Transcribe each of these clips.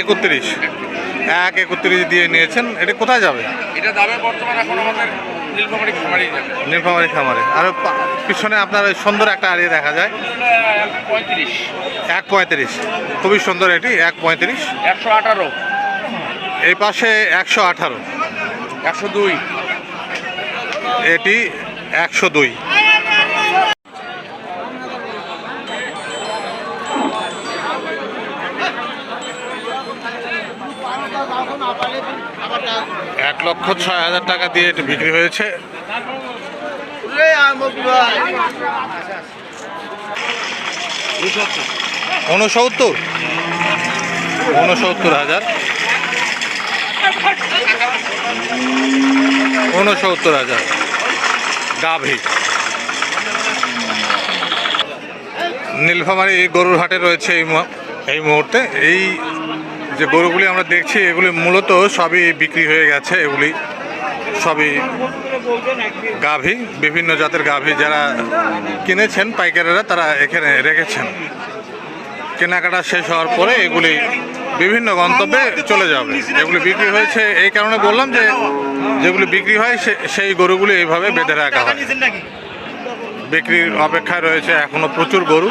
একত্রিশ। এক একত্রিশ দিয়ে নিয়েছেন। এটা কোথায় যাবে? এটা দামে বর্তমান এখন আমাদের নীলফামারি খামারি যাবে। নীলফামারি খামারে। আর পিছনে আপনার ওই সুন্দর একটা আড়িয়ে দেখা যায়। পঁয়ত্রিশ। এক পঁয়ত্রিশ। খুবই সুন্দর এটি এক পঁয়ত্রিশ। একশো আঠারো। এই পাশে একশো আঠারো। একশো দুই। এটি একশো দুই। লক্ষ ছয় হাজার টাকা দিয়ে এটি বিক্রি হয়েছে। উনসত্তর উনসত্তর হাজার। উনসত্তর হাজার। গাভী। নীলফামারী গরুর হাটে রয়েছে এই এই মুহূর্তে। এই যে গরুগুলি আমরা দেখছি, এগুলি মূলত সবই বিক্রি হয়ে গেছে। এগুলি সবই গাভী, বিভিন্ন জাতের গাভী যারা কিনেছেন পাইকারেরা, তারা এখানে রেখেছেন। কেনাকাটা শেষ হওয়ার পরে এগুলি বিভিন্ন গন্তব্যে চলে যাবে। এগুলি বিক্রি হয়েছে, এই কারণে বললাম যে যেগুলি বিক্রি হয় সেই গরুগুলি এইভাবে বেঁধে রাখা হয়। বিক্রির অপেক্ষায় রয়েছে এখনও প্রচুর গরু।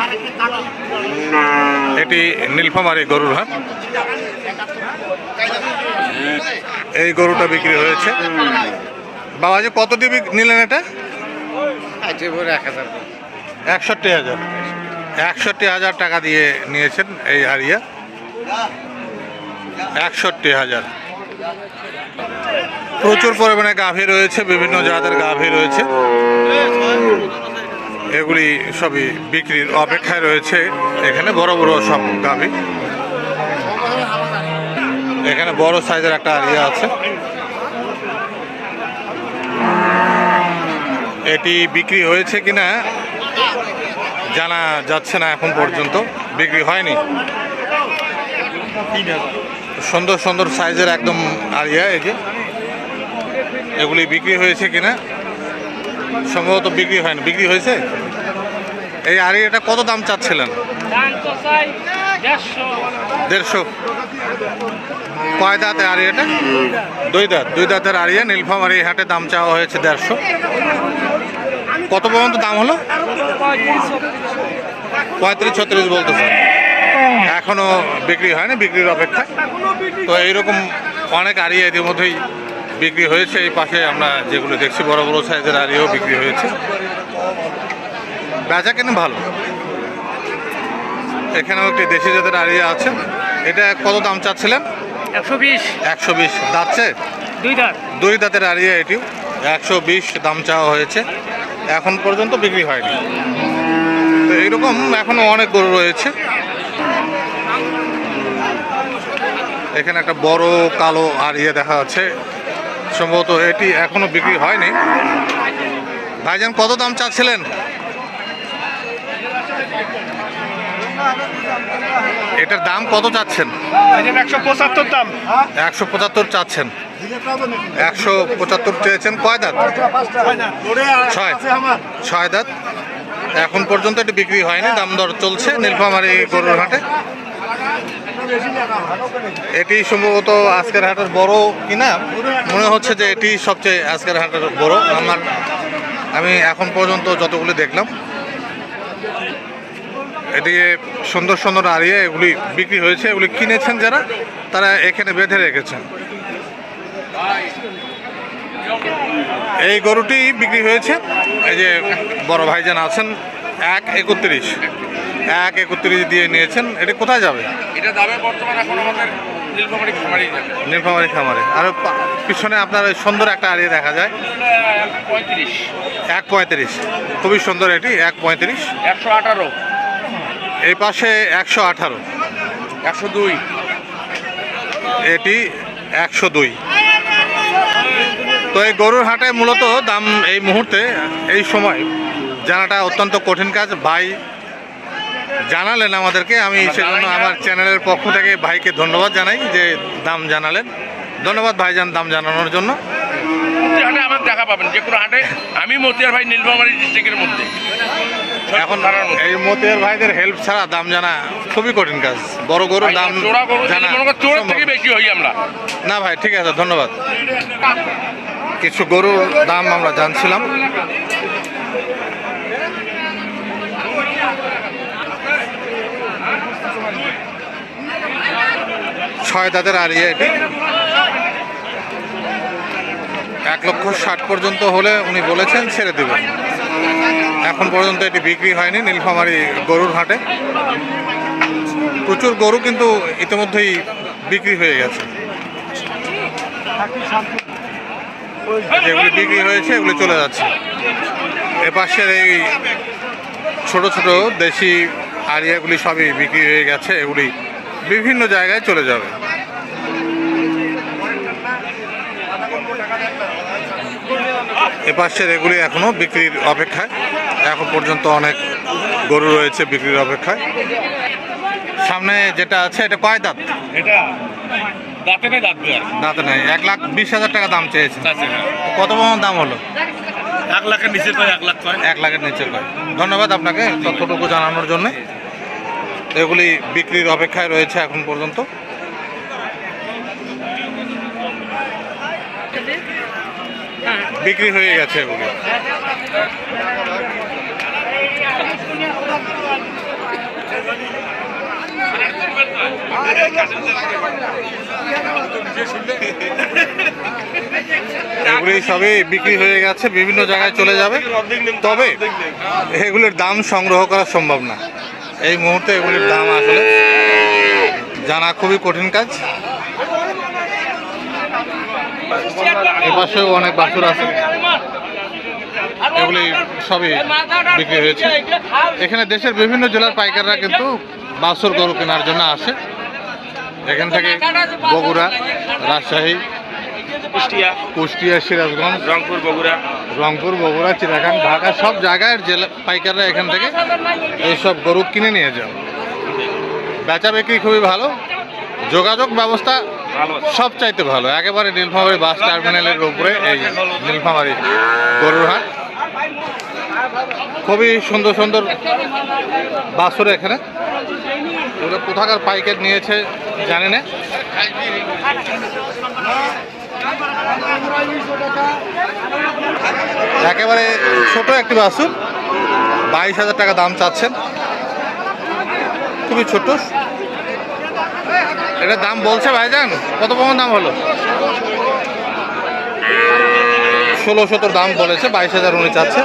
এটি নীলফামারি গরুর হাট। এই গরুটা বিক্রি হয়েছে। বাবাজি, কত দিয়ে নিলেন এটা? একষট্টি হাজার। একষট্টি হাজার টাকা দিয়ে নিয়েছেন এই আরিয়া একষট্টি হাজার। প্রচুর পরিমাণে গাভী রয়েছে, বিভিন্ন জাতের গাভী রয়েছে। এগুলি সবই বিক্রির অপেক্ষায় রয়েছে। এখানে বড় বড় সব গাভী। এখানে বড় সাইজের একটা আরিয়া আছে। এটি বিক্রি হয়েছে কিনা জানা যাচ্ছে না এখন পর্যন্ত। বিক্রি হয়নি। সুন্দর সুন্দর সাইজের একদম আরিয়া এই যে এগুলি বিক্রি হয়েছে কিনা সম্ভবত বিক্রি হয়নি। বিক্রি হয়েছে? এই আরিয়াটা কত দাম চাচ্ছিলেন? দেড়শো। কয় দাঁতে আরিয়াটা দুই দাঁত, দুই দাঁতের আরিয়া নীলফামারি হাটে দাম চাওয়া হয়েছে দেড়শো। কত পর্যন্ত দাম হলো? পঁয়ত্রিশ ছত্রিশ বলতেছে। এখনও বিক্রি হয়নি, বিক্রির অপেক্ষা তো এইরকম অনেক আরিয়া ইতিমধ্যেই বিক্রি হয়েছে। এই পাশে আমরা যেগুলো দেখছি, বড় বড় সাইজের আরিয়াও বিক্রি হয়েছে। বেচা কেন ভালো। এখানেও একটি দেশি জাতের আড়িয়া আছে। এটা কত দাম চাচ্ছিলেন? একশো বিশ। একশো বিশ। দাঁতছে? দুই দাঁত। দুই দাঁতের আড়িয়া এটিও একশো বিশ দাম চাওয়া হয়েছে। এখন পর্যন্ত বিক্রি হয়নি। তো এইরকম এখনও অনেক গরু রয়েছে। এখানে একটা বড় কালো আরিয়া দেখা যাচ্ছে। সম্ভবত এটি এখনও বিক্রি হয়নি। ভাইজান কত দাম চাচ্ছিলেন? এটার দাম কত চাচ্ছেন? একশো পঁচাত্তর দাম। একশো পঁচাত্তর চাচ্ছেন। একশো পঁচাত্তর চেয়েছেন কয় দাঁত? ছয়। ছয় দাঁত। এখন পর্যন্ত এটি বিক্রি হয়নি দাম দর চলছে নীলফামারি গরুর হাটে। এটি সম্ভবত আজকের হাটের বড় কিনা মনে হচ্ছে যে এটি সবচেয়ে আজকের হাটের বড়। আমার আমি এখন পর্যন্ত যতগুলি দেখলাম এদিকে সুন্দর সুন্দর আরিয়া এগুলি বিক্রি হয়েছে এগুলি কিনেছেন যারা তারা এখানে বেঁধে রেখেছেন। এই গরুটি বিক্রি হয়েছে এই যে বড় ভাইজান আছেন এক একত্রিশ। এক একত্রিশ দিয়ে নিয়েছেন এটি কোথায় যাবে? এটা দামে বর্তমান এখন আমাদের নীলফামারি খামারি নীলফামারি খামারে। আর পিছনে আপনার ওই সুন্দর একটা আরিয়া দেখা যায়। পঁয়ত্রিশ। এক পঁয়ত্রিশ। খুবই সুন্দর এটি এক পঁয়ত্রিশ। একশো আঠারো। এই পাশে একশো আঠারো। একশো দুই। এটি একশো দুই। তো এই গরুর হাটে মূলত দাম এই মুহূর্তে এই সময় জানাটা অত্যন্ত কঠিন কাজ। ভাই জানালেন আমাদেরকে। আমি সেজন্য আমার চ্যানেলের পক্ষ থেকে ভাইকে ধন্যবাদ জানাই যে দাম জানালেন। ধন্যবাদ ভাইজান দাম জানানোর জন্য। হাটে আমার দেখা পাবেন যে কোনো হাটে আমি মতিয়ার ভাই নীলফামারি ডিস্ট্রিক্টের মধ্যে। এখন এই মতিয়ার ভাইদের হেল্প ছাড়া দাম জানা খুবই কঠিন কাজ। বড় গরুর দাম চোরের থেকে বেশি হই আমরা। না ভাই ঠিক আছে ধন্যবাদ। কিছু গরুর দাম আমরা জানছিলাম। ছয় দাঁতের আড়িয়ে এটি। এক লক্ষ ষাট পর্যন্ত হলে উনি বলেছেন ছেড়ে দেবেন। এখন পর্যন্ত এটি বিক্রি হয়নি নীলফামারি গরুর হাটে। প্রচুর গরু কিন্তু ইতিমধ্যেই বিক্রি হয়ে গেছে। যেগুলি বিক্রি হয়েছে, এগুলি চলে যাচ্ছে। এপাশের এই ছোট ছোট দেশি আরিয়াগুলি সবই বিক্রি হয়ে গেছে, এগুলি বিভিন্ন জায়গায় চলে যাবে। এপাশের এগুলি এখনও বিক্রির অপেক্ষায়। এখন পর্যন্ত অনেক গরু রয়েছে বিক্রির অপেক্ষায়। সামনে যেটা আছে এটা কয় দাঁত? এটা দাঁতে নেই দাঁত দাঁতে নেই। এক লাখ বিশ হাজার টাকা দাম চেয়েছে। কত পরিমাণ দাম হলো? এক লাখের নিচে কয় এক লাখ কয়। এক লাখের নিচে কয়। ধন্যবাদ আপনাকে তথ্যটুকু জানানোর জন্য। এগুলি বিক্রির অপেক্ষায় রয়েছে এখন পর্যন্ত। বিক্রি হয়ে গেছে এগুলি। এগুলি সবই বিক্রি হয়ে গেছে, বিভিন্ন জায়গায় চলে যাবে। তবে এগুলির দাম সংগ্রহ করা সম্ভব না। এই মুহূর্তে এগুলির দাম আসলে জানা খুবই কঠিন কাজ। এপাশেও অনেক বাছুর আছে। এগুলি সবই বিক্রি হয়েছে। এখানে দেশের বিভিন্ন জেলার পাইকাররা কিন্তু বাছুর গরু কেনার জন্য আসে। এখান থেকে বগুড়া রাজশাহী কুষ্টিয়া কুষ্টিয়া সিরাজগঞ্জ রংপুর বগুড়া। রংপুর বগুড়া চিরাখান ঢাকা সব জায়গায় জেলা পাইকাররা এখান থেকে এইসব গরু কিনে নিয়ে যান। বেচা বিক্রি খুবই ভালো। যোগাযোগ ব্যবস্থা ভালো সব চাইতে ভালো। একেবারে নীলফামারী বাস টার্মিনালের উপরে এই নীলফামারী গরুর হাট। খুবই সুন্দর সুন্দর বাসুর এখানে। এগুলো কোথাকার পাইকার নিয়েছে জানি না। একেবারে ছোট একটি বাসুর। বাইশ হাজার টাকা দাম চাচ্ছেন। খুবই ছোট। এটা দাম বলছে ভাইজান? কত পরিমাণ দাম হলো? ষোলো সতেরো দাম বলেছে, বাইশ হাজার উনি চাচ্ছে।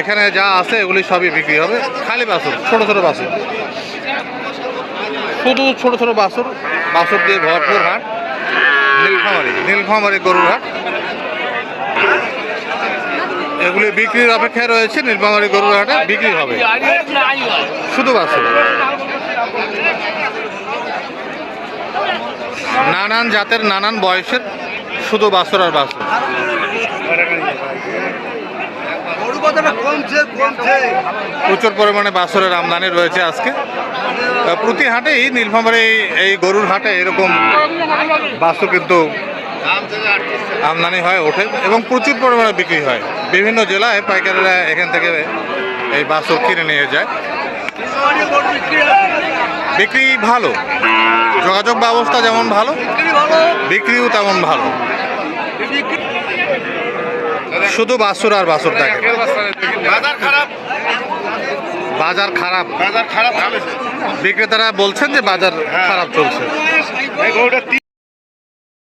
এখানে যা আছে এগুলি সবই বিক্রি হবে। খালি বাসুর, ছোট ছোট বাসুর। শুধু ছোট ছোট বাসুর বাসুর দিয়ে ভরপুর হাট। নীলফামারি নীলফামারি গরুর হাট। এগুলি বিক্রির অপেক্ষায় রয়েছে, নীলফামারি গরুর হাটে বিক্রি হবে। শুধু বাছুর নানান জাতের নানান বয়সের শুধু বাছুর আর বাছুর। প্রচুর পরিমাণে বাছুরের আমদানি রয়েছে আজকে। প্রতি হাটেই নীলফামারী এই গরুর হাটে এরকম বাছুর কিন্তু আমদানি হয় ওঠে এবং প্রচুর পরিমাণে বিক্রি হয়। বিভিন্ন জেলায় পাইকারেরা এখান থেকে এই বাছুর কিনে নিয়ে যায়। বিক্রি ভালো। যোগাযোগ ব্যবস্থা যেমন ভালো বিক্রিও তেমন ভালো। শুধু বাছুর আর বাছুর থাকে। বাজার খারাপ। বাজার খারাপ বাজার খারাপ বিক্রেতারা বলছেন যে বাজার খারাপ চলছে। গরুটা